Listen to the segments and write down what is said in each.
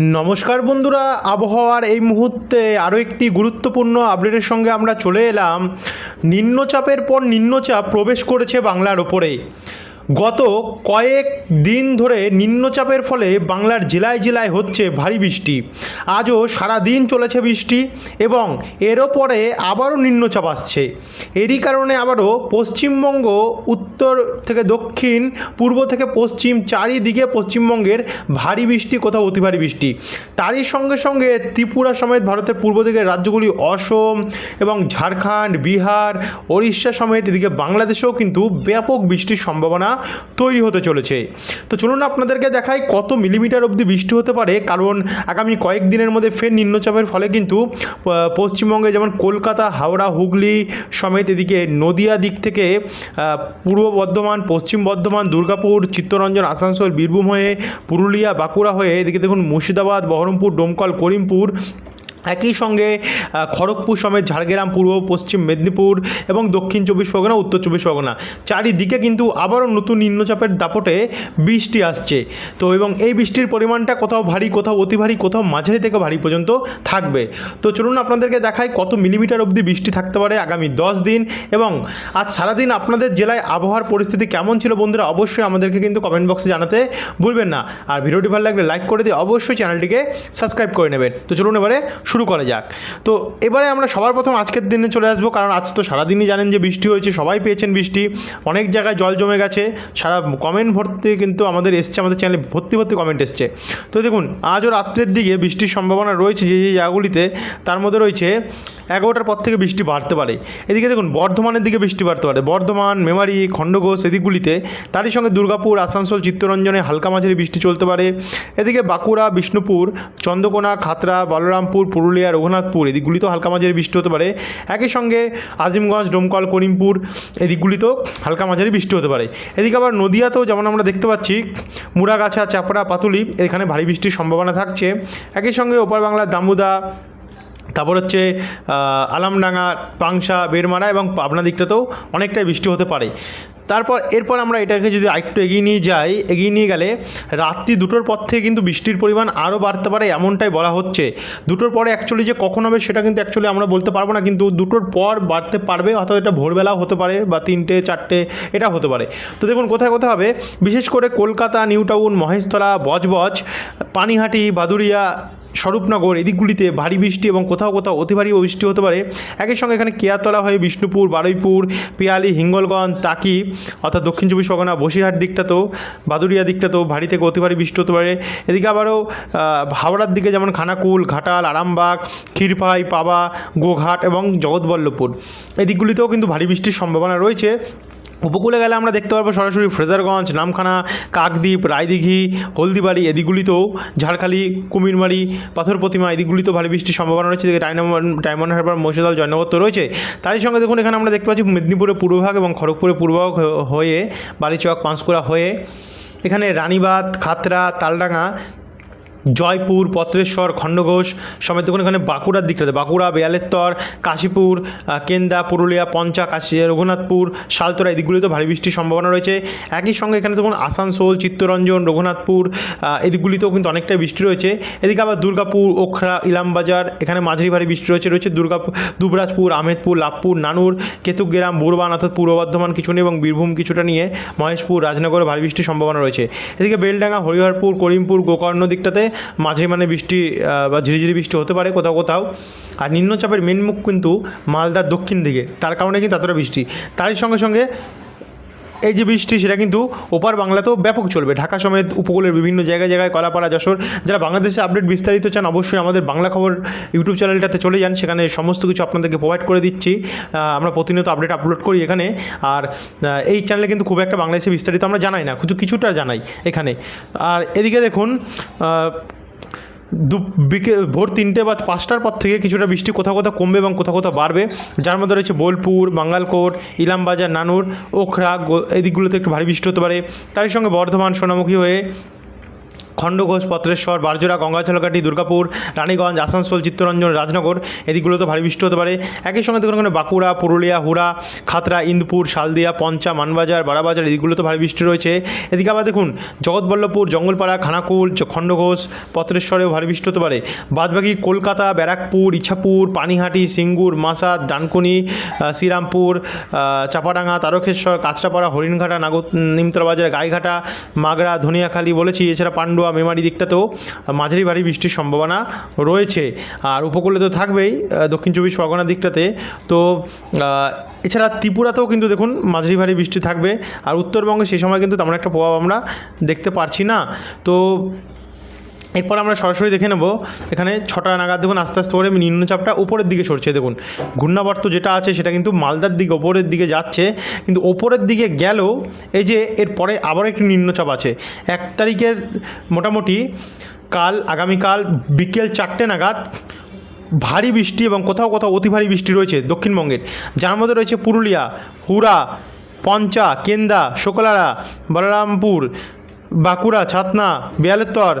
নমস্কার বন্ধুরা, আবহাওয়ার এই মুহূর্তে আরও একটি গুরুত্বপূর্ণ আপডেটের সঙ্গে আমরা চলে এলাম। নিম্নচাপের পর নিম্নচাপ প্রবেশ করেছে বাংলার ওপরে। গত কয়েক দিন ধরে নিম্নচাপের ফলে বাংলার জেলায় জেলায় হচ্ছে ভারী বৃষ্টি। আজও সারা দিন চলেছে বৃষ্টি এবং এরও পরে আবারও নিম্নচাপ আসছে। এরই কারণে আবারও পশ্চিমবঙ্গ উত্তর থেকে দক্ষিণ, পূর্ব থেকে পশ্চিম, চারিদিকে পশ্চিমবঙ্গের ভারী বৃষ্টি, কোথাও অতি ভারী বৃষ্টি। তারই সঙ্গে সঙ্গে ত্রিপুরা সমেত ভারতের পূর্ব দিকের রাজ্যগুলি অসম এবং ঝাড়খণ্ড, বিহার, ওড়িশা সমেত এদিকে বাংলাদেশেও কিন্তু ব্যাপক বৃষ্টির সম্ভাবনা তৈরি হতে চলেছে। তো চলুন আপনাদেরকে দেখাই কত মিলিমিটার অবধি বৃষ্টি হতে পারে, কারণ আগামী কয়েকদিনের মধ্যে ফের নিম্নচাপের ফলে কিন্তু পশ্চিমবঙ্গে যেমন কলকাতা, হাওড়া, হুগলি সমেত এদিকে নদিয়া দিক থেকে পূর্ব বর্ধমান, পশ্চিম বর্ধমান, দুর্গাপুর, চিত্তরঞ্জন, আসানসোল, বীরভূম হয়ে পুরুলিয়া, বাঁকুড়া হয়ে এদিকে দেখুন মুর্শিদাবাদ, বহরমপুর, ডোমকল, করিমপুর একই সঙ্গে খড়গপুর সমেত ঝাড়গ্রাম, পূর্ব, পশ্চিম মেদিনীপুর এবং দক্ষিণ চব্বিশ পরগনা, উত্তর চব্বিশ পরগনা। চারিদিকে কিন্তু আবারও নতুন নিম্নচাপের দাপটে বৃষ্টি আসছে। তো এবং এই বৃষ্টির পরিমাণটা কোথাও ভারী, কোথাও অতি ভারী, কোথাও মাঝারি থেকে ভারী পর্যন্ত থাকবে। তো চলুন আপনাদেরকে দেখাই কত মিলিমিটার অবধি বৃষ্টি থাকতে পারে আগামী দশ দিন এবং আজ সারাদিন আপনাদের জেলায় আবহাওয়ার পরিস্থিতি কেমন ছিল বন্ধুরা অবশ্যই আমাদেরকে কিন্তু কমেন্ট বক্সে জানাতে ভুলবেন না। আর ভিডিওটি ভালো লাগলে লাইক করে দিয়ে অবশ্যই চ্যানেলটিকে সাবস্ক্রাইব করে নেবেন। তো চলুন এবারে শুরু করা যাক। তো এবারে আমরা সবার প্রথম আজকের দিনে চলে আসব, কারণ আজ তো সারাদিনই জানেন যে বৃষ্টি হয়েছে, সবাই পেয়েছেন বৃষ্টি। অনেক জায়গায় জল জমে গেছে, সারা কমেন্ট ভর্তি কিন্তু আমাদের এসছে, আমাদের চ্যানেলে ভর্তি ভর্তি কমেন্ট এসছে। তো দেখুন, আজও রাত্রের দিকে বৃষ্টির সম্ভাবনা রয়েছে যে যে জায়গাগুলিতে, তার মধ্যে রয়েছে এগারোটার পর থেকে বৃষ্টি বাড়তে পারে। এদিকে দেখুন, বর্ধমানের দিকে বৃষ্টি বাড়তে পারে। বর্ধমান, মেমারি, খণ্ডঘোষ এদিকগুলিতে তারই সঙ্গে দুর্গাপুর, আসানসোল, চিত্তরঞ্জনে হালকা মাঝারি বৃষ্টি চলতে পারে। এদিকে বাঁকুড়া, বিষ্ণুপুর, চন্দ্রকোনা খাতড়া বলরামপুর পুরুলিয়া রঘুনাথপুর এদিকগুলিতেও হালকা মাঝারি বৃষ্টি হতে পারে। একই সঙ্গে আজিমগঞ্জ, ডোমকল, করিমপুর এদিকগুলিতেও হালকা মাঝারি বৃষ্টি হতে পারে। এদিকে আবার নদিয়াতেও যেমন আমরা দেখতে পাচ্ছি, মুড়াগাছা, চাপড়া, পাতুলি এখানে ভারী বৃষ্টির সম্ভাবনা থাকছে। একই সঙ্গে ওপার বাংলার দামুদা, তারপর হচ্ছে আলামডাঙ্গা, পাংশা, বেরমারা এবং পাবনা দিকটাতেও অনেকটাই বৃষ্টি হতে পারে। তারপর, এরপর আমরা এটাকে যদি আরেকটু এগিয়ে নিয়ে যাই, এগিয়ে নিয়ে গেলে রাত্রি দুটোর পর থেকে কিন্তু বৃষ্টির পরিমাণ আরও বাড়তে পারে এমনটাই বলা হচ্ছে। দুটোর পরে অ্যাকচুয়ালি যে কখন হবে সেটা কিন্তু অ্যাকচুয়ালি আমরা বলতে পারব না, কিন্তু দুটোর পর বাড়তে পারবে, অর্থাৎ এটা ভোরবেলাও হতে পারে বা তিনটে, চারটে এটা হতে পারে। তো দেখুন, কোথায় কোথায় হবে? বিশেষ করে কলকাতা, নিউ টাউন, মহেশতলা, বজবজ, পানিহাটি বাদুরিয়া স্বরূপনগর, এদিকগুলিতে ভারী বৃষ্টি এবং কোথাও কোথাও অতি ভারী বৃষ্টি হতে পারে। একই সঙ্গে এখানে কেয়াতলা হয়ে বিষ্ণুপুর, বারুইপুর, পিয়ালি, হিঙ্গলগঞ্জ তাকি অর্থাৎ দক্ষিণ চব্বিশ পরগনা, বসিরহাট দিকটাতেও বাদুরিয়া দিকটাতেও ভারী থেকে অতি ভারী বৃষ্টি হতে পারে। এদিকে আবারও হাওড়ার দিকে যেমন খানাকুল, ঘাটাল, আরামবাগ, ক্ষীরপাই, পাবা, গোঘাট এবং জগৎবল্লভপুর। এই দিকগুলিতেও কিন্তু ভারী বৃষ্টির সম্ভাবনা রয়েছে। উপকূলে গেলে আমরা দেখতে পারব সরাসরি ফ্রেজারগঞ্জ, নামখানা, কাকদ্বীপ, রায়দিঘি, হলদিবাড়ি এদিকগুলিতেও ঝাড়খালি, কুমিরমারি, পাথর প্রতিমা এদিকগুলিতেও ভারী বৃষ্টির সম্ভাবনা রয়েছে। ডায়মন্ড হারবার, মহিষাদল জয়নগর তো রয়েছে। তারই সঙ্গে দেখুন, এখানে আমরা দেখতে পাচ্ছি মেদিনীপুরের পূর্বভাগ এবং খড়গপুরের পূর্বভাগ হয়ে বালিচক, পাঁশকুড়া হয়ে এখানে রানীবাদ খাতরা তালডাঙ্গা জয়পুর, পত্রেশ্বর, খণ্ডঘোষ সমেত এখানে বাঁকুড়ার দিকটাতে বাঁকুড়া, বেয়ালেত্তর, কাশীপুর কেন্দা, পুরুলিয়া, পঞ্চা কাশী রঘুনাথপুর, শালতোরা, এই দিকগুলিতে ভারী বৃষ্টির সম্ভাবনা রয়েছে। একই সঙ্গে এখানে দেখুন আসানসোল, চিত্তরঞ্জন, রঘুনাথপুর এদিকগুলিতেও কিন্তু অনেকটাই বৃষ্টি রয়েছে। এদিকে আবার দুর্গাপুর, ওখরা, ইলামবাজার, এখানে মাঝারি ভারী বৃষ্টি রয়েছে। রয়েছে দুর্গাপুর দুবরাজপুর, আহমেদপুর, লাভপুর, নানুর কেতুগ্রাম বুরবান অর্থাৎ পূর্ব বর্ধমান কিছু নিয়ে এবং বীরভূম কিছুটা নিয়ে মহেশপুর, রাজনগরে ভারী বৃষ্টির সম্ভাবনা রয়েছে। এদিকে বেলডাঙ্গা, হরিহরপুর, করিমপুর, গোকর্ণ দিকটাতে মাঝারি মানে বৃষ্টি বা ঝিরিঝিরি বৃষ্টি হতে পারে কোথাও কোথাও। আর নিম্নচাপের মেন মুখ কিন্তু মালদার দক্ষিণ দিকে। তার কারণে কিন্তু এতটা বৃষ্টি। তারই সঙ্গে সঙ্গে এই যে বৃষ্টি, সেটা কিন্তু ওপার বাংলাতেও ব্যাপক চলবে। ঢাকা সমেত উপকূলের বিভিন্ন জায়গায় জায়গায় কলাপাড়া, যশোর, যারা বাংলাদেশে আপডেট বিস্তারিত চান অবশ্যই আমাদের বাংলা খবর ইউটিউব চ্যানেলটাতে চলে যান। সেখানে সমস্ত কিছু আপনাদেরকে প্রোভাইড করে দিচ্ছি। আমরা প্রতিনিয়ত আপডেট আপলোড করি এখানে। আর এই চ্যানেলে কিন্তু খুব একটা বাংলাদেশে বিস্তারিত আমরা জানাই না। কিছু কিছুটা জানাই এখানে। আর এদিকে দেখুন দু বিকে ভোর তিনটে বা পাঁচটার পর থেকে কিছুটা বৃষ্টি কোথাও কোথাও কমবে এবং কোথাও কোথাও বাড়বে। যার মধ্যে রয়েছে বোলপুর, বাঙ্গালকোট, ইলামবাজার, নানুর, ওখরা, গো- এই দিকগুলোতে একটু ভারী বৃষ্টি হতে পারে। তারই সঙ্গে বর্ধমান সোনামুখী হয়ে খণ্ডঘোষ পত্রেশ্বর, বারজোড়া গঙ্গাচলকাটি দুর্গাপুর, রানীগঞ্জ, আসানসোল, চিত্তরঞ্জন, রাজনগর এদিকগুলোতে ভারী বৃষ্টি হতে পারে। একই সঙ্গে দেখুন ওখানে বাঁকুড়া, পুরুলিয়া, হুড়া খাতরা ইন্দপুর, শালদিয়া, পঞ্চা, মানবাজার বাড়াবাজার এদিকগুলোতে ভারী বৃষ্টি রয়েছে। এদিকে আবার দেখুন, জগৎবল্লভপুর, জঙ্গলপাড়া, খানাকুল খণ্ডঘোষ পত্রেশ্বরেও ভারী বৃষ্টি হতে পারে। বাদবাকি কলকাতা, ব্যারাকপুর, ইছাপুর, পানিহাটি, সিঙ্গুর, মাসাদ, ডানকুনি শ্রীরামপুর চাপাডাঙ্গা, তারকেশ্বর, কাঁচরাপাড়া, হরিণঘাটা, নাগর নিমতলা বাজার, গাইঘাটা, মাগরা, ধনিয়াখালী বলেছি, এছাড়া পান্ডুয়া মেমারি দিকটাতেও মাঝারি ভারী বৃষ্টির সম্ভাবনা রয়েছে। আর উপকূলে তো থাকবেই দক্ষিণ চব্বিশ পরগনার দিকটাতে। তো এছাড়া ত্রিপুরাতেও কিন্তু দেখুন মাঝারি ভারী বৃষ্টি থাকবে। আর উত্তরবঙ্গে সেই সময় কিন্তু তেমন একটা প্রভাব আমরা দেখতে পারছি না। তো এরপর আমরা সরাসরি দেখে নেব, এখানে ছটা নাগাদ দেখুন, আস্তে আস্তে করে নিম্নচাপটা উপরের দিকে সরছে, দেখুন। ঘূর্ণাবর্ত যেটা আছে সেটা কিন্তু মালদার দিকে, ওপরের দিকে যাচ্ছে, কিন্তু ওপরের দিকে গেলেও এই যে এরপরে আবার একটি নিম্নচাপ আছে। এক তারিখের মোটামুটি কাল, আগামীকাল বিকেল চারটে নাগাদ ভারী বৃষ্টি এবং কোথাও কোথাও অতি ভারী বৃষ্টি রয়েছে দক্ষিণবঙ্গের। যার মধ্যে রয়েছে পুরুলিয়া, হুড়া, পঞ্চা, কেন্দা, শোকলারা, বলরামপুর, বাঁকুড়া, ছাতনা বেয়ালেত্তর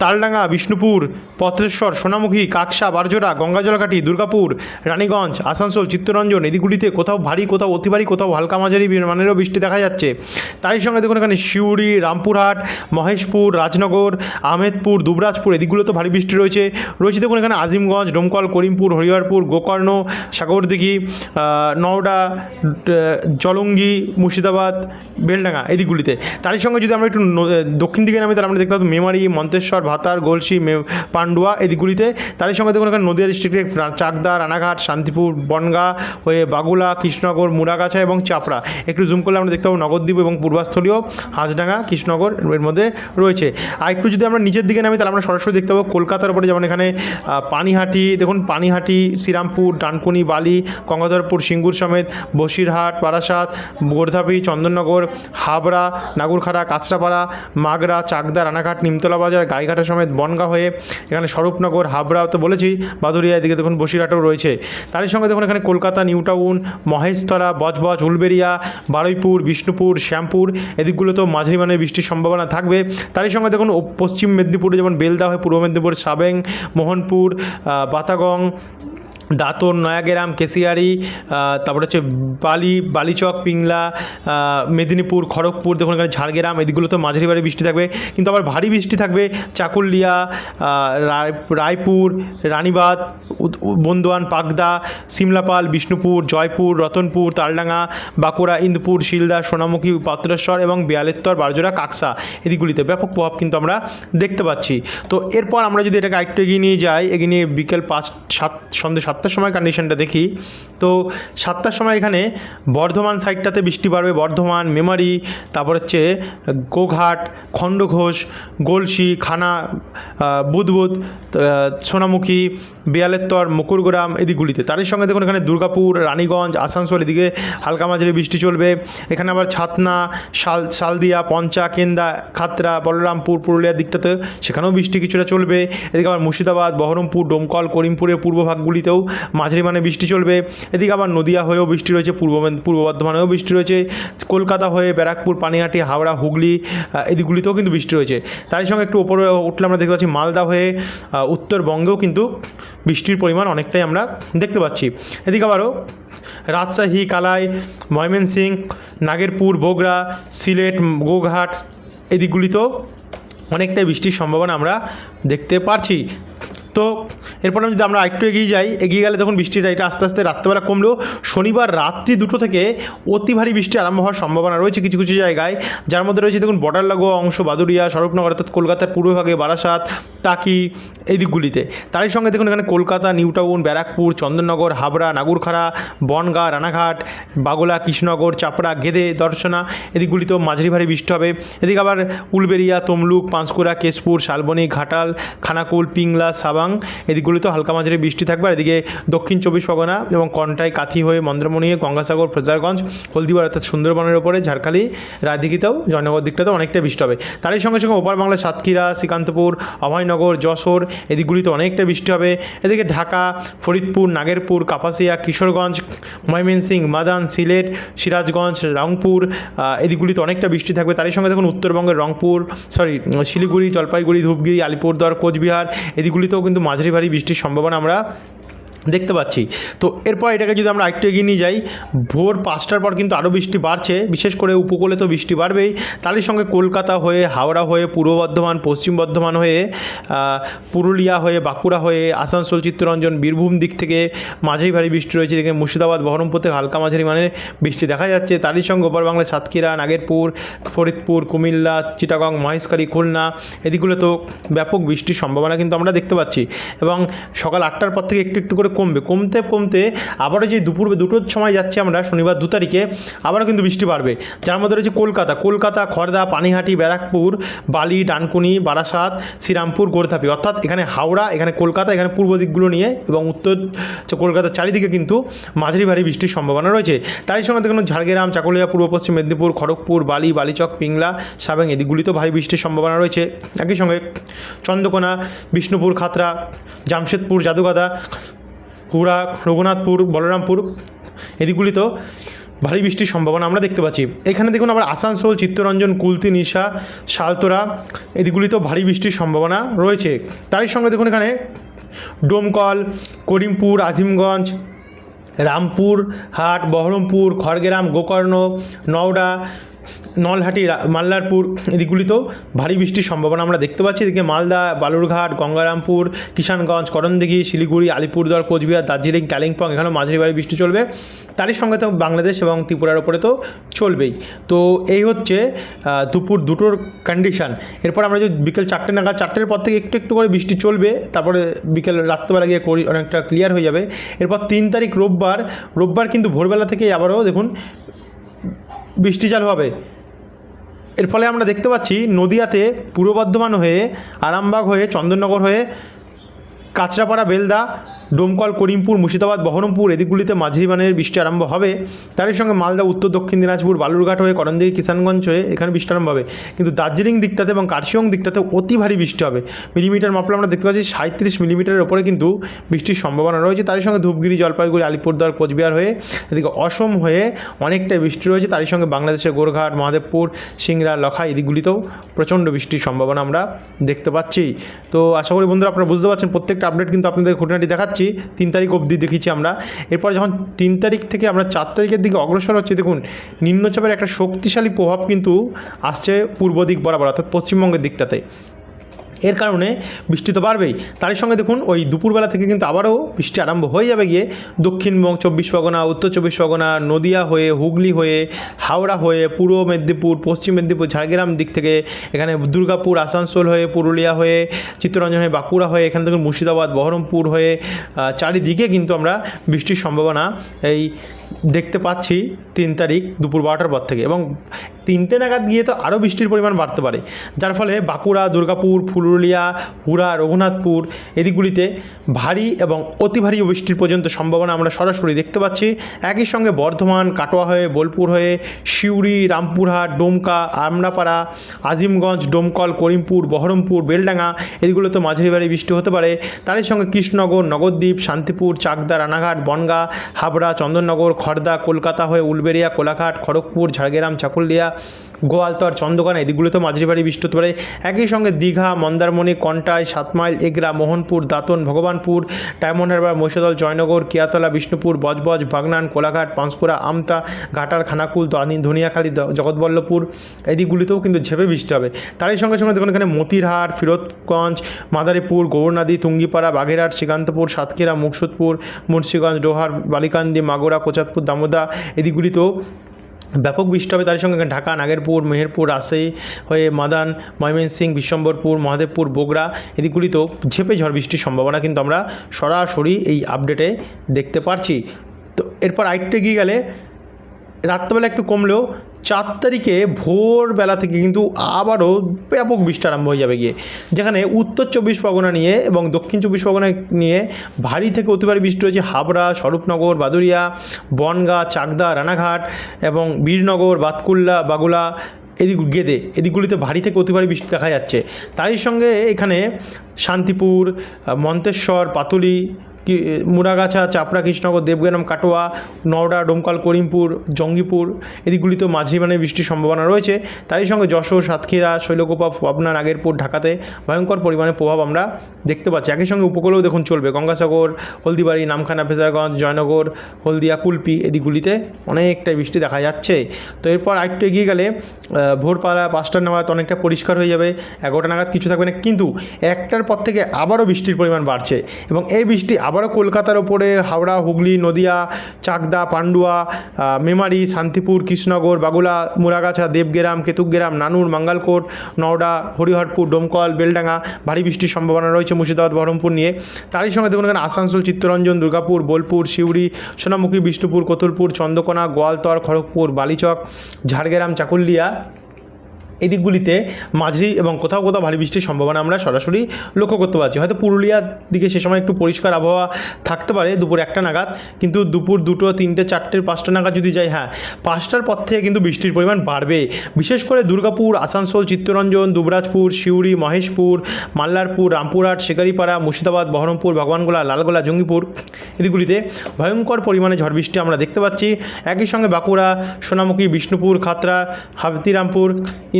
তালডাঙ্গা, বিষ্ণুপুর পত্রেশ্বর সোনামুখী, কাকসা, বারজোড়া গঙ্গাজলকাঠি দুর্গাপুর, রানীগঞ্জ, আসানসোল, চিত্তরঞ্জন এদিকগুলিতে কোথাও ভারী, কোথাও অতি ভারী কোথাও হালকা মাঝারি মানেরও বৃষ্টি দেখা যাচ্ছে। তারই সঙ্গে দেখুন এখানে শিউড়ি রামপুরহাট, মহেশপুর, রাজনগর, আহমেদপুর, দুবরাজপুর, এদিকগুলোতে ভারী বৃষ্টি রয়েছে। রয়েছে দেখুন এখানে আজিমগঞ্জ, ডোমকল, করিমপুর, হরিহরপুর, গোকর্ণ, সাগরদিঘি নওডা জলঙ্গি, মুর্শিদাবাদ, বেলডাঙ্গা, এদিকগুলিতে। তারই সঙ্গে যদি আমরা একটু দক্ষিণ দিকে নামি, তাহলে আমরা দেখতে পাবো মেমারি, মন্তেশ্বর ভাতার গলসি পান্ডুয়া এদিকগুলিতে তারই সঙ্গে দেখুন এখানে নদীয়া ডিস্ট্রিক্টে চাকদা, রানাঘাট, শান্তিপুর, বনগা, হয়ে বাগুলা, কৃষ্ণনগর মুরাগাছা এবং চাপড়া। একটু জুম করলে আমরা দেখতে পাবো নগরদ্বীপ এবং পূর্বাস্থলীয় হাঁসডাঙ্গা কৃষ্ণনগর এর মধ্যে রয়েছে। আর একটু যদি আমরা নিচের দিকে নামি, তাহলে আমরা সরাসরি দেখতে পাবো কলকাতার উপরে যেমন এখানে পানিহাটি, দেখুন পানিহাটি, শ্রীরামপুর, ডানকুনি, বালি, গঙ্গাধরপুর, সিঙ্গুর সমেত, বসিরহাট, বারাসাত, গোর্ধাপি, চন্দননগর, হাবড়া, নাগুরখাড়া, কাঁচরাপাড়া, মাগরা, চাকদা, রানাঘাট, নিমতলা বাজার, গাইঘাটা সমেত বনগা হয়ে এখানে স্বরূপনগর, হাবড়া, তো বলেছি বাদুরিয়া এদিকে দেখুন বসিরহাটও রয়েছে। তারই সঙ্গে দেখুন এখানে কলকাতা, নিউ টাউন, মহেশতলা, বজবজ উলবেরিয়া বারুইপুর, বিষ্ণুপুর, শ্যামপুর, এদিকগুলোতেও মাঝারি মানের বৃষ্টির সম্ভাবনা থাকবে। তারই সঙ্গে দেখুন পশ্চিম মেদিনীপুরে যেমন বেলদা হয়ে পূর্ব মেদিনীপুর, সাবেং, মোহনপুর বাতাগং দাঁতন, নয়াগেরাম, কেশিয়ারি তারপরে হচ্ছে বালি, বালিচক, পিংলা মেদিনীপুর, খড়গপুর, দেখুন এখানে ঝাড়গ্রাম, এদিকগুলোতে মাঝারি ভারী বৃষ্টি থাকবে। কিন্তু আবার ভারী বৃষ্টি থাকবে চাকুলিয়া রায়- রায়পুর উ- বন্দোয়ান পাকদা সিমলাপাল, বিষ্ণুপুর, জয়পুর, রতনপুর, তালডাঙ্গা, বাঁকুড়া, ইন্দুপুর, শিলদা, সোনামুখী, পাত্রেশ্বর এবং বিয়ালেত্তর, বারজোড়া, কাকসা এদিকগুলিতে ব্যাপক প্রভাব কিন্তু আমরা দেখতে পাচ্ছি। তো এরপর আমরা যদি এটাকে আরেকটু এগিয়ে নিয়ে যাই, এগিয়ে নিয়ে বিকেল পাঁচ, সাত, সন্ধ্যে সাতটার সময় কন্ডিশনটা দেখি। তো সাতটার সময় এখানে বর্ধমান সাইডটাতে বৃষ্টি বাড়বে। বর্ধমান মেমারি তারপর হচ্ছে গোঘাট খণ্ডঘোষ গলসি খানা আহ, সোনামুখী বিয়ালেত্তর মুকুরগ্রাম এদিকগুলিতে। তারই সঙ্গে দেখুন এখানে দুর্গাপুর রানীগঞ্জ আসানসোল এদিকে হালকা মাঝারি বৃষ্টি চলবে। এখানে আবার ছাতনা শাল শালদিয়া পঞ্চা কেন্দা খাতরা বলরামপুর পুরুলিয়ার দিকটাতে সেখানেও বৃষ্টি কিছুটা চলবে। এদিকে আবার মুর্শিদাবাদ বহরমপুর ডোমকল করিমপুরের পূর্ব ভাগগুলিতেও মাঝারি মানে বৃষ্টি চলবে। এদিকে আবার নদিয়া হয়েও বৃষ্টি রয়েছে, পূর্ব পূর্ব বর্ধমানেও বৃষ্টি রয়েছে। কলকাতা হয়ে ব্যারাকপুর, পানিহাটি, হাওড়া, হুগলি এদিকগুলিতেও কিন্তু বৃষ্টি রয়েছে। তারই সঙ্গে একটু ওপরে উঠলে আমরা দেখতে পাচ্ছি মালদা হয়ে উত্তরবঙ্গেও কিন্তু বৃষ্টির পরিমাণ অনেকটাই আমরা দেখতে পাচ্ছি। এদিকে আবারও রাজশাহী, কালাই, ময়মনসিংহ, নাগেরপুর, বগুড়া, সিলেট, গোঘাট, এদিকগুলিতেও অনেকটাই বৃষ্টির সম্ভাবনা আমরা দেখতে পারছি। তো এরপর যদি আমরা একটু এগিয়ে যাই, এগিয়ে গেলে তখন বৃষ্টিটা এটা আস্তে আস্তে রাত্রেবেলা কমলেও শনিবার রাত্রি দুটো থেকে অতি ভারী বৃষ্টি আরম্ভ হওয়ার সম্ভাবনা রয়েছে কিছু কিছু জায়গায়। যার মধ্যে রয়েছে দেখুন বর্ডার লাগোয়া অংশ বাদুরিয়া স্বরূপনগর, অর্থাৎ কলকাতার পূর্বভাগে বারাসাত, তাকি এই দিকগুলিতে। তারই সঙ্গে দেখুন এখানে কলকাতা নিউ টাউন ব্যারাকপুর, চন্দননগর, হাবড়া, নাগুরখাড়া, বনগা, রানাঘাট, বাগোলা, কৃষ্ণনগর, চাপড়া, গেদে, দর্শনা এদিকগুলিতেও মাঝারি ভারী বৃষ্টি হবে। এদিকে আবার উলবেরিয়া তমলুক, পাঁশকুড়া, কেশপুর, শালবনী, ঘাটাল, খানাকুল, পিংলা, সাবাং এদিকগুলি এদিকগুলিতেও হালকা মাঝারি বৃষ্টি থাকবে, আর এদিকে দক্ষিণ চব্বিশ পরগনা এবং কন্টাই কাথি হয়ে মন্দ্রমণি, গঙ্গাসাগর প্রজারগঞ্জ হলদিবার অর্থাৎ সুন্দরবনের ওপরে ঝাড়খালি রায়দিঘিতেও জয়নগর দিকটাতেও অনেকটা বৃষ্টি হবে। তারই সঙ্গে সঙ্গে ওপার বাংলা সাতক্ষীরা, শ্রীকান্তপুর, অভয়নগর, যশোর, এদিকগুলিতে অনেকটা বৃষ্টি হবে। এদিকে ঢাকা, ফরিদপুর, নাগেরপুর, কাপাসিয়া, কিশোরগঞ্জ, ময়মনসিংহ, মাদান, সিলেট, সিরাজগঞ্জ, রংপুর এদিকগুলিতে অনেকটা বৃষ্টি থাকবে। তারই সঙ্গে দেখুন উত্তরবঙ্গের রংপুর সরি শিলিগুড়ি, জলপাইগুড়ি, ধূপগিরি, আলিপুরদুয়ার, কোচবিহার, এদিকগুলিতেও কিন্তু মাঝারি ভারী বৃষ্টির সম্ভাবনা আমরা দেখতে পাচ্ছি। তো এরপর এটাকে যদি আমরা একটু এগিয়ে নিয়ে যাই, ভোর পাঁচটার পর কিন্তু আরও বৃষ্টি বাড়ছে। বিশেষ করে উপকূলে তো বৃষ্টি বাড়বেই। তারই সঙ্গে কলকাতা হয়ে, হাওড়া হয়ে, পূর্ব বর্ধমান, পশ্চিম বর্ধমান হয়ে পুরুলিয়া হয়ে, বাঁকুড়া হয়ে, আসানসোল, চিত্তরঞ্জন, বীরভূম দিক থেকে মাঝারি ভারী বৃষ্টি রয়েছে। এদিকে মুর্শিদাবাদ, বহরমপুর থেকে হালকা মাঝারি মানের বৃষ্টি দেখা যাচ্ছে। তারই সঙ্গে ওপর বাংলায় সাতক্ষীরা, নাগেরপুর, ফরিদপুর, কুমিল্লা, চিটাগং, মহেশখালী, খুলনা এদিকগুলো তো ব্যাপক বৃষ্টির সম্ভাবনা কিন্তু আমরা দেখতে পাচ্ছি। এবং সকাল আটটার পর থেকে একটু একটু করে কমবে। কমতে কমতে আবারও যে দুপুর দুটোর সময় যাচ্ছে আমরা, শনিবার দু তারিখে, আবারও কিন্তু বৃষ্টি বাড়বে। যার মধ্যে রয়েছে কলকাতা। কলকাতা খড়দা পানিহাটি, ব্যারাকপুর, বালি, ডানকুনি, বারাসাত, শ্রীরামপুর, গোরধাপি। অর্থাৎ এখানে হাওড়া, এখানে কলকাতা, এখানে পূর্ব দিকগুলো নিয়ে এবং উত্তর কলকাতার চারিদিকে কিন্তু মাঝারি ভারী বৃষ্টির সম্ভাবনা রয়েছে। তারই সঙ্গে দেখুন ঝাড়গ্রাম, চাকুলিয়া, পূর্ব পশ্চিম মেদিনীপুর, খড়গপুর, বালি, বালিচক, পিংলা, সাবেং এদিকগুলিতেও ভারী বৃষ্টির সম্ভাবনা রয়েছে। একই সঙ্গে চন্দ্রকোনা, বিষ্ণুপুর, খাতড়া, জামশেদপুর, জাদুগাদা হুড়া রঘুনাথপুর, বলরামপুর, এদিকগুলিতেও ভারী বৃষ্টির সম্ভাবনা আমরা দেখতে পাচ্ছি। এখানে দেখুন আবার আসানসোল, চিত্তরঞ্জন, কুলতি, নিশা, শালতোরা, এদিকগুলিতেও ভারী বৃষ্টির সম্ভাবনা রয়েছে। তারই সঙ্গে দেখুন এখানে ডোমকল, করিমপুর, আজিমগঞ্জ, রামপুর, হাট, বহরমপুর, খড়গ্রাম, গোকর্ণ, নওডা নলহাটি মাল্লারপুর এদিকগুলিতেও ভারী বৃষ্টির সম্ভাবনা আমরা দেখতে পাচ্ছি। এদিকে মালদা, বালুরঘাট, গঙ্গারামপুর, কিষানগঞ্জ, করণদিঘি, শিলিগুড়ি, আলিপুরদুয়ার, কোচবিহার, দার্জিলিং, কালিম্পং এখানেও মাঝারি ভারী বৃষ্টি চলবে। তারই সঙ্গে তো বাংলাদেশ এবং ত্রিপুরার ওপরে তো চলবেই। তো এই হচ্ছে দুপুর দুটোর কন্ডিশন এরপর আমরা যদি বিকেল চারটে নাগাদ, চারটের পর থেকে একটু একটু করে বৃষ্টি চলবে, তারপরে বিকেল রাত্রেবেলা গিয়ে করি, অনেকটা ক্লিয়ার হয়ে যাবে। এরপর তিন তারিখ রোববার রোববার কিন্তু ভোরবেলা থেকে আবারও দেখুন বৃষ্টি চালু হবে। এর ফলে আমরা দেখতে পাচ্ছি নদিয়াতে পূর্ব বর্ধমান হয়ে আরামবাগ হয়ে চন্দননগর হয়ে কাঁচরাপাড়া, বেলদা ডোমকল, করিমপুর, মুর্শিদাবাদ, বহরমপুর এদিকগুলিতে মাঝারি মানের বৃষ্টি আরম্ভ হবে। তারই সঙ্গে মালদা, উত্তর, দক্ষিণ দিনাজপুর, বালুরঘাট হয়ে করণদিঘি, কিষানগঞ্জ হয়ে এখানে বৃষ্টি আরম্ভ হবে। কিন্তু দার্জিলিং দিকটাতে এবং কার্শিয়ং দিকটাতে অতি ভারী বৃষ্টি হবে। মিলিমিটার মাপলে আমরা দেখতে পাচ্ছি সাঁত্রিশ মিলিমিটারের ওপরে কিন্তু বৃষ্টির সম্ভাবনা রয়েছে। তারই সঙ্গে ধূপগিরি, জলপাইগুড়ি, আলিপুরদুয়ার, কোচবিহার হয়ে এদিকে অসম হয়ে অনেকটাই বৃষ্টি রয়েছে। তারই সঙ্গে বাংলাদেশের গোরঘাট, মহাদেবপুর, সিংড়া লখা এদিকগুলিতেও প্রচণ্ড বৃষ্টির সম্ভাবনা আমরা দেখতে পাচ্ছি। তো আশা করি বন্ধুরা আপনারা বুঝতে পারছেন, প্রত্যেকটা আপডেট কিন্তু আপনাদের ঘটনাটি দেখাচ্ছি। তিন তারিখ অবধি দেখেছি আমরা। এরপর যখন তিন তারিখ থেকে আমরা চার তারিখের দিকে অগ্রসর হচ্ছে, দেখুন, নিম্নচাপের একটা শক্তিশালী প্রভাব কিন্তু আসছে পূর্ব দিক বরাবর, অর্থাৎ পশ্চিমবঙ্গের দিকটাতে। এর কারণে বৃষ্টি তো বাড়বেই। তারই সঙ্গে দেখুন, ওই দুপুরবেলা থেকে কিন্তু আবারও বৃষ্টি আরম্ভ হয়ে যাবে গিয়ে দক্ষিণবঙ্গ চব্বিশ পরগনা, উত্তর চব্বিশ পরগনা, নদিয়া হয়ে, হুগলি হয়ে, হাওড়া হয়ে, পূর্ব মেদিনীপুর, পশ্চিম মেদিনীপুর, ঝাড়গ্রাম দিক থেকে এখানে দুর্গাপুর, আসানসোল হয়ে, পুরুলিয়া হয়ে, চিত্তরঞ্জন হয়ে, বাঁকুড়া হয়ে, এখানে দেখুন মুর্শিদাবাদ, বহরমপুর হয়ে চারিদিকে কিন্তু আমরা বৃষ্টির সম্ভাবনা এই দেখতে পাচ্ছি তিন তারিখ দুপুর বারোটার পর থেকে এবং তিনটে নাগাদ গিয়ে তো আরও বৃষ্টির পরিমাণ বাড়তে পারে। যার ফলে বাঁকুড়া, দুর্গাপুর ফুলুরিয়া হুড়া, রঘুনাথপুর এদিকগুলিতে ভারী এবং অতি ভারী বৃষ্টির পর্যন্ত সম্ভাবনা আমরা সরাসরি দেখতে পাচ্ছি। একই সঙ্গে বর্ধমান, কাটোয়া হয়ে বোলপুর হয়ে সিউড়ি, রামপুরহাট, ডোমকা আমরাপাড়া আজিমগঞ্জ, ডোমকল, করিমপুর, বহরমপুর, বেলডাঙ্গা এদিকগুলোতে মাঝারি ভারী বৃষ্টি হতে পারে। তারই সঙ্গে কৃষ্ণনগর, নগরদ্বীপ, শান্তিপুর, চাকদা, রানাঘাট, বনগা, হাবড়া, চন্দননগর খড়দা কলকাতা হয়ে উলবেড়িয়া, কোলাঘাট, খড়গপুর, ঝাড়গ্রাম, চাকুলিয়া গোয়ালতর চন্দ্রকোনা এদিকগুলোতে মাঝারি ভারী বৃষ্টি হতে পারে একই সঙ্গে দীঘা, মন্দারমণি, কন্টাই, সাতমাইল, এগরা, মোহনপুর, দাঁতন, ভগবানপুর, ডায়মন্ড হারবার, মহিষাদল, জয়নগর, কিয়াতলা, বিষ্ণুপুর, বজবজ বাগনান কোলাঘাট পাঁশকুড়া আমতা, ঘাটাল, খানাকুল ধনিয়াখালী জগৎবল্লভপুর, এদিকগুলিতেও কিন্তু ঝেপে বৃষ্টি হবে। তারই সঙ্গে সঙ্গে দেখুন এখানে মতিরহাট, ফিরোজগঞ্জ, মাদারীপুর, গৌরনদী, তুঙ্গিপাড়া, বাগেরহাট, শ্রীকান্তপুর, সাতক্ষীরা, মুকসুদপুর, মুন্সীগঞ্জ, ডোহার, বালিকান্দি, মাগুরা, কোচাতপুর, দামোদা, এদিকগুলিতেও ব্যাপক বৃষ্টি হবে তার সঙ্গে ঢাকা, নাগেরপুর, মেহেরপুর, রাজশাহী হয়ে মাদান, ময়মনসিংহ, বিশ্বম্বরপুর, মহাদেবপুর, বগুড়া এদিকগুলিতেও ঝেপে ঝড় বৃষ্টির সম্ভাবনা কিন্তু আমরা সরাসরি এই আপডেটে দেখতে পারছি। তো এরপর আরেকটু এগিয়ে গেলে রাত্রেবেলা একটু কমলেও চার তারিখে ভোরবেলা থেকে কিন্তু আবারও ব্যাপক বৃষ্টি আরম্ভ হয়ে যাবে গিয়ে। যেখানে উত্তর চব্বিশ পরগনা নিয়ে এবং দক্ষিণ চব্বিশ পরগনা নিয়ে ভারী থেকে অতি ভারী বৃষ্টি রয়েছে। হাবড়া, স্বরূপনগর বাদুরিয়া বনগাঁ, চাকদা, রানাঘাট এবং বীরনগর, বাতকুল্লা, বাগুলা এদিক গেদে। এদিকগুলিতে ভারী থেকে অতি ভারী বৃষ্টি দেখা যাচ্ছে। তারই সঙ্গে এখানে শান্তিপুর, মন্তেশ্বর, পাতুলি মুরাগাছা চাপড়া কৃষ্ণনগর দেবগ্রাম কাটোয়া নওডা ডোমকল করিমপুর জঙ্গিপুর এদিকগুলিতেও মাঝারি মানে বৃষ্টির সম্ভাবনা রয়েছে। তারই সঙ্গে যশোর সাতক্ষীরা শৈলকোপা পাবনা নাগেরপুর ঢাকাতে ভয়ঙ্কর পরিমাণে প্রভাব আমরা দেখতে পাচ্ছি। একই সঙ্গে উপকূলেও দেখুন চলবে। গঙ্গাসাগর হলদিবাড়ি নামখানা ফেজারগঞ্জ জয়নগর হলদিয়া কুলপি এদিকগুলিতে অনেকটাই বৃষ্টি দেখা যাচ্ছে। তো এরপর আরেকটু এগিয়ে গেলে আহ, ভোরপাড়া পাঁচটা নাগাদ অনেকটা পরিষ্কার হয়ে যাবে। এগারোটা নাগাদ কিছু থাকবে না কিন্তু একটার পর থেকে আবারও বৃষ্টির পরিমাণ বাড়ছে এবং এই বৃষ্টি আবারও কলকাতার ওপরে হাওড়া, হুগলি, নদিয়া, চাকদা, পান্ডুয়া মেমারি, শান্তিপুর, কৃষ্ণনগর, বাগুলা মুরাগাছা দেবগ্রাম কেতুগ্রাম নানুর, মাঙ্গালকোট, নওডা, হরিহরপুর, ডোমকল, বেলডাঙ্গা, ভারী বৃষ্টির সম্ভাবনা রয়েছে মুর্শিদাবাদ, বহরমপুর নিয়ে। তারই সঙ্গে দেখুন এখানে আসানসোল, চিত্তরঞ্জন, দুর্গাপুর, বোলপুর, সিউড়ি, সোনামুখী, বিষ্ণুপুর, কতুলপুর, চন্দ্রকোনা, গোয়ালতর, খড়গপুর, বালিচক, ঝাড়গ্রাম, চাকুলিয়া এই দিকগুলিতে মাঝারি এবং কোথাও কোথাও ভারী বৃষ্টির সম্ভাবনা আমরা সরাসরি লক্ষ্য করতে পারছি। হয়তো পুরুলিয়ার দিকে সে সময় একটু পরিষ্কার আবহাওয়া থাকতে পারে দুপুর একটা নাগাদ, কিন্তু দুপুর দুটো, তিনটে, চারটে, পাঁচটা নাগাদ যদি যাই হ্যাঁ পাঁচটার পর থেকে কিন্তু বৃষ্টির পরিমাণ বাড়বে। বিশেষ করে দুর্গাপুর, আসানসোল, চিত্তরঞ্জন, দুবরাজপুর, সিউড়ি, মহেশপুর, মাল্লারপুর, রামপুরহাট, শেকারিপাড়া, মুর্শিদাবাদ, বহরমপুর, ভগবানগোলা, লালগোলা, জঙ্গিপুর এদিকগুলিতে ভয়ঙ্কর পরিমাণে ঝড় বৃষ্টি আমরা দেখতে পাচ্ছি। একই সঙ্গে বাঁকুড়া, সোনামুখী, বিষ্ণুপুর, খাতড়া, হাতিরামপুর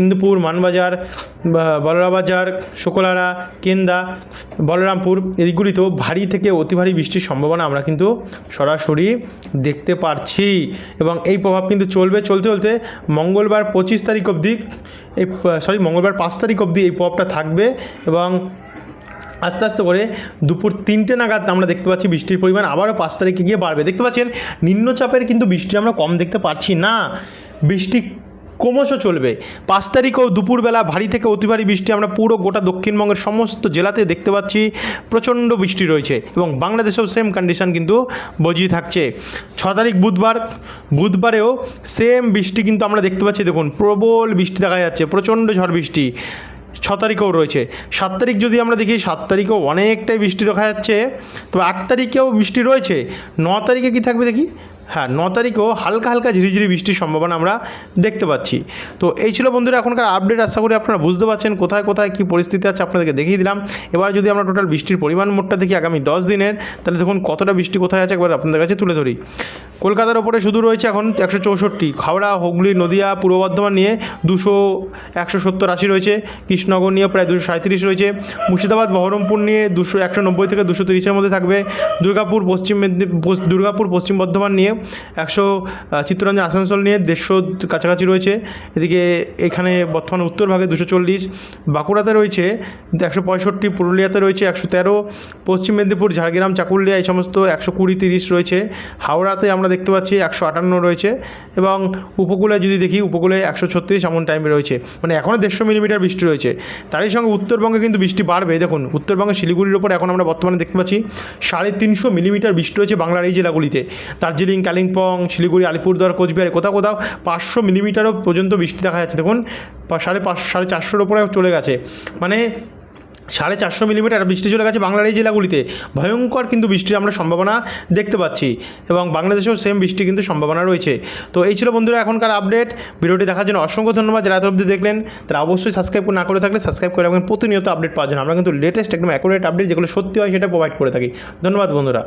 ইন্দুপুর মানবাজার বলরাবাজার শুকলারা, কেন্দা, বলরামপুর এদিকগুলিতেও ভারী থেকে অতি ভারী বৃষ্টির সম্ভাবনা আমরা কিন্তু সরাসরি দেখতে পারছি। এবং এই প্রভাব কিন্তু চলবে চলতে চলতে মঙ্গলবার পঁচিশ তারিখ অবধি, এই সরি মঙ্গলবার পাঁচ তারিখ অবধি এই প্রভাবটা থাকবে এবং আস্তে আস্তে করে দুপুর তিনটে নাগাদ আমরা দেখতে পাচ্ছি বৃষ্টির পরিমাণ আবারও পাঁচ তারিখে গিয়ে বাড়বে। দেখতে পাচ্ছেন, নিম্নচাপের কিন্তু বৃষ্টি আমরা কম দেখতে পারছি না। বৃষ্টি ক্রমশ চলবে। পাঁচ তারিখেও দুপুরবেলা ভারী থেকে অতি ভারী বৃষ্টি আমরা পুরো গোটা দক্ষিণবঙ্গের সমস্ত জেলাতে দেখতে পাচ্ছি। প্রচণ্ড বৃষ্টি রয়েছে এবং বাংলাদেশেও সেম কন্ডিশন কিন্তু বজিয়ে থাকছে। ছ তারিখ বুধবার, বুধবারেও সেম বৃষ্টি কিন্তু আমরা দেখতে পাচ্ছি। দেখুন, প্রবল বৃষ্টি দেখা যাচ্ছে, প্রচণ্ড ঝড় বৃষ্টি ছ তারিখেও রয়েছে। সাত তারিখ যদি আমরা দেখি, সাত তারিখেও অনেকটাই বৃষ্টি দেখা যাচ্ছে। তবে আট তারিখেও বৃষ্টি রয়েছে। ন তারিখে কি থাকবে দেখি? হ্যাঁ ন তারিখেও হালকা হালকা ঝিরিঝিরি বৃষ্টির সম্ভাবনা আমরা দেখতে পাচ্ছি। তো এই ছিল বন্ধুরা, এখনকার আপডেট আশা করি আপনারা বুঝতে পারছেন কোথায় কোথায় কী পরিস্থিতি আছে, আপনাদেরকে দেখিয়ে দিলাম। এবার যদি আমরা টোটাল বৃষ্টির পরিমাণ মোটটা দেখি আগামী দশ দিনের, তাহলে দেখুন কতটা বৃষ্টি কোথায় আছে একবার আপনাদের কাছে তুলে ধরি। কলকাতার ওপরে শুধু রয়েছে এখন একশো চৌষট্টি, হাওড়া, হুগলি, নদিয়া, পূর্ব বর্ধমান নিয়ে দুশো একশো সত্তর আশি রয়েছে, কৃষ্ণনগর নিয়ে প্রায় দুশো সাঁত্রিশ রয়েছে, মুর্শিদাবাদ, বহরমপুর নিয়ে দুশো একশো নব্বই থেকে দুশো তিরিশের মধ্যে থাকবে, দুর্গাপুর, পশ্চিম মেদিনীপুর, দুর্গাপুর, পশ্চিম বর্ধমান নিয়ে একশো চিত্তরঞ্জন আসানসোল নিয়ে দেড়শো কাছাকাছি রয়েছে। এদিকে এখানে বর্তমানে উত্তর ভাগে দুশো চল্লিশ, বাঁকুড়াতে রয়েছে একশো পঁয়ষট্টি, পুরুলিয়াতে রয়েছে একশো তেরো, পশ্চিম মেদিনীপুর, ঝাড়গ্রাম, চাকুলিয়া এই সমস্ত একশো কুড়ি, তিরিশ রয়েছে। হাওড়াতে আমরা দেখতে পাচ্ছি একশো আটান্ন রয়েছে এবং উপকূলে যদি দেখি উপকূলে একশো ছত্রিশ এমন টাইমে রয়েছে। মানে এখনও দেড়শো মিলিমিটার বৃষ্টি রয়েছে। তারই সঙ্গে উত্তরবঙ্গে কিন্তু বৃষ্টি বাড়বে। দেখুন উত্তরবঙ্গে শিলিগুড়ির ওপর এখন আমরা বর্তমানে দেখতে পাচ্ছি সাড়ে তিনশো মিলিমিটার বৃষ্টি রয়েছে বাংলার এই জেলাগুলিতে। দার্জিলিং কালিম্পং, শিলিগুড়ি, আলিপুরদুয়ার, কোচবিহারে কোথাও কোথাও পাঁচশো মিলিমিটারও পর্যন্ত বৃষ্টি দেখা যাচ্ছে। দেখুন সাড়ে পাঁচ, সাড়ে চারশোর ওপরে চলে গেছে। মানে সাড়ে চারশো মিলিমিটার বৃষ্টি চলে গেছে বাংলার এই জেলাগুলিতে। ভয়ঙ্কর কিন্তু বৃষ্টির আমরা সম্ভাবনা দেখতে পাচ্ছি এবং বাংলাদেশেও সেম বৃষ্টি কিন্তু সম্ভাবনা রয়েছে। তো এই ছিল বন্ধুরা এখনকার আপডেট ভিডিওটি দেখার জন্য অসংখ্য ধন্যবাদ। যারা এত অবধি দেখলেন, তারা অবশ্যই সাবস্ক্রাইব না করে থাকলে সাবস্ক্রাইব করে রাখবেন। প্রতিনিয়ত আপডেট পাওয়ার জন্য। আমরা কিন্তু লেটেস্ট একদম অ্যাকুরেট আপডেট যেগুলো সত্যি হয় সেটা প্রোভাইড করে থাকি। ধন্যবাদ বন্ধুরা।